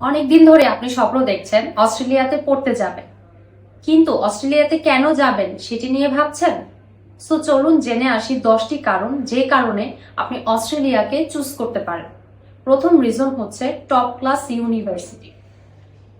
অনেকদিন ধরে আপনি স্বপ্ন দেখছেন অস্ট্রেলিয়াতে পড়তে যাবেন। কিন্তু অস্ট্রেলিয়াতে কেন যাবেন সেটি নিয়ে ভাবছেন? সো চলুন জেনে আসি দশটি কারণ যে কারণে আপনি অস্ট্রেলিয়াকে চুজ করতে পারেন। প্রথম রিজন হচ্ছে টপ ক্লাস ইউনিভার্সিটি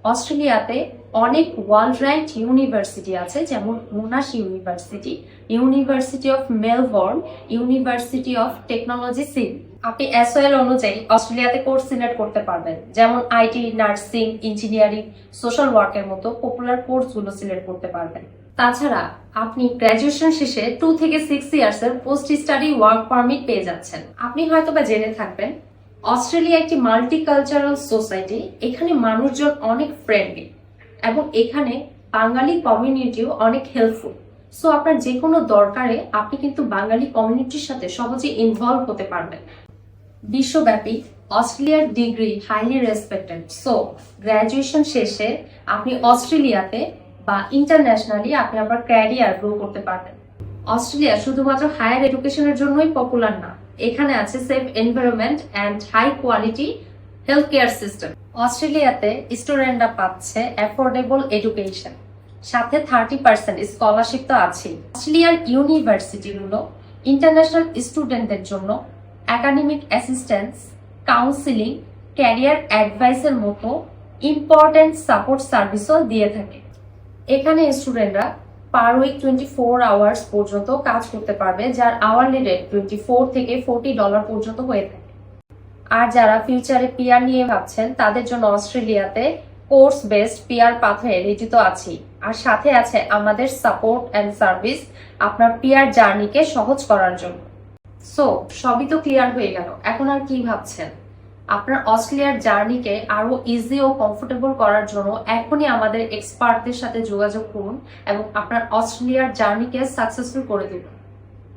অস্ট্রেলিয়াতে অনেক ওয়ার্ল্ড র্যাঙ্ক ইউনিভার্সিটি আছে, যেমন Monash university university of Melbourne, university of technology seal. আপনি এসওএল অনুযায়ী অস্ট্রেলিয়াতে কোর্স সিলেক্ট করতে পারবেন, যেমন আইটি, নার্সিং, ইঞ্জিনিয়ারিং, সোশ্যাল ওয়ার্কের মতো পপুলার কোর্সগুলো সিলেক্ট করতে পারবেন। তাছাড়া আপনি গ্র্যাজুয়েশন শেষে টু থেকে সিক্স ইয়ার্স এর পোস্ট স্টাডি ওয়ার্ক পারমিট পেয়ে যাচ্ছেন। আপনি হয়তো বা জেনে থাকবেন অস্ট্রেলিয়া একটি মাল্টিকালচারাল সোসাইটি এখানে মানুষজন অনেক ফ্রেন্ডলি এবং এখানে বাঙালি কমিউনিটিও অনেক হেল্পফুল সো আপনার যে কোনো দরকারে আপনি কিন্তু বাঙালি কমিউনিটির সাথে সহজে ইনভলভ হতে পারবেন। বিশ্বব্যাপী অস্ট্রেলিয়ার degree highly respected so graduation শেষে আপনি অস্ট্রেলিয়াতে বা ইন্টারন্যাশনালি আপনি আপনার ক্যারিয়ার গ্রো করতে পারবেন। অস্ট্রেলিয়া শুধুমাত্র হায়ার এডুকেশনের জন্যই পপুলার না এখানে আছে safe environment and high quality health care system অস্ট্রেলিয়াতে স্টুডেন্টরা পাচ্ছে অ্যাফোর্ডেবল এডুকেশন সাথে থার্টি পার্সেন্ট স্কলারশিপ তো আছেই। অস্ট্রেলিয়ার ইউনিভার্সিটিগুলো ইন্টারন্যাশনাল স্টুডেন্টদের জন্য একাডেমিক অ্যাসিস্ট্যান্স কাউন্সিলিং ক্যারিয়ার অ্যাডভাইসের মতো ইম্পর্ট্যান্ট সাপোর্ট সার্ভিসও দিয়ে থাকে। এখানে স্টুডেন্টরা per week twenty four hours পর্যন্ত কাজ করতে পারবে, যার আওয়ারলি রেট টোয়েন্টি ফোর থেকে ফোরটি ডলার পর্যন্ত হয়ে থাকে। আর যারা ফিউচারে পিয়ার নিয়ে ভাবছেন, তাদের জন্য অস্ট্রেলিয়াতে course based PR pathway ready তো আছেই। আর সাথে আছে আমাদের সাপোর্ট অ্যান্ড সার্ভিস আপনার পিয়ার জার্নিকে সহজ করার জন্য। সো সবই তো ক্লিয়ার হয়ে গেল। এখন আর কি ভাবছেন? আপনার অস্ট্রেলিয়ার জার্নিকে আরও ইজি ও কমফোর্টেবল করার জন্য এখনই আমাদের এক্সপার্টদের সাথে যোগাযোগ করুন এবং আপনার অস্ট্রেলিয়ার জার্নিকে সাকসেসফুল করে দিন